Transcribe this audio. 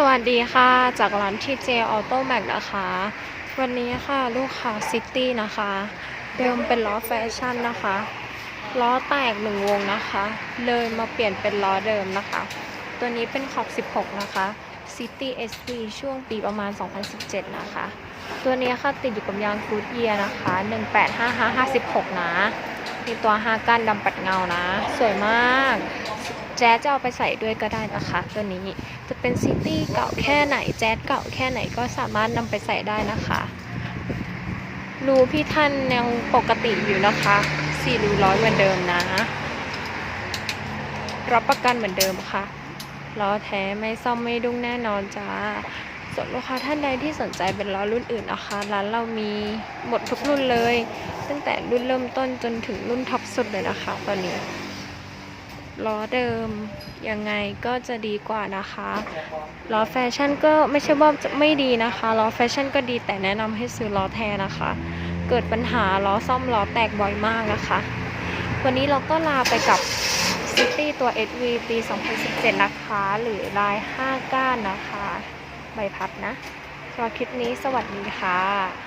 สวัสดีค่ะ จากร้านทีเจออโต้แม็กนะคะ วันนี้ค่ะลูกค้าซิตี้นะคะ เดิมเป็นล้อแฟชั่นนะคะ ล้อแตกหนึ่งวงนะคะ เลยมาเปลี่ยนเป็นล้อเดิมนะคะ ตัวนี้เป็นขอบ 16 นะคะ City SV ช่วงปีประมาณ 2017 นะคะ ตัวนี้ค่ะติดอยู่กับยางฟูดเยียนะคะ 185556นะ มีตัวฮากันดำปัดเงานะ สวยมาก แจ๊สจะเอาไปใส่ด้วยก็ได้นะคะ ตัวนี้จะเป็นซิตี้เก่าแค่ไหนแจ๊สเก่าแค่ไหนก็สามารถนำไปใส่ได้นะคะรูพี่ท่านยังปกติอยู่นะคะสี่รูร้อยเหมือนเดิมนะ รับประกันเหมือนเดิมค่ะล้อแท้ไม่ซ่อมไม่ดุ้งแน่นอนจ้า ส่วนลูกค้าท่านใดที่สนใจเป็นล้อรุ่นอื่นนะคะ ร้านเรามีหมดทุกรุ่นเลย ตั้งแต่รุ่นเริ่มต้นจนถึงรุ่นท็อปสุดเลยนะคะ ตอนนี้ล้อเดิมยังไงก็จะดีกว่านะคะล้อแฟชั่นก็ไม่ใช่ว่าจะไม่ดีนะคะล้อแฟชั่นก็ดีแต่แนะนำให้ซื้อล้อแท้นะคะ เกิดปัญหาล้อซ่อมล้อแตกบ่อยมากนะคะ วันนี้เราก็ลาไปกับ City ตัว SV ปี 2017 นะคะ หรือลาย 5 ก้านนะคะ ใบพัดนะสำหรับคลิปนี้สวัสดีค่ะ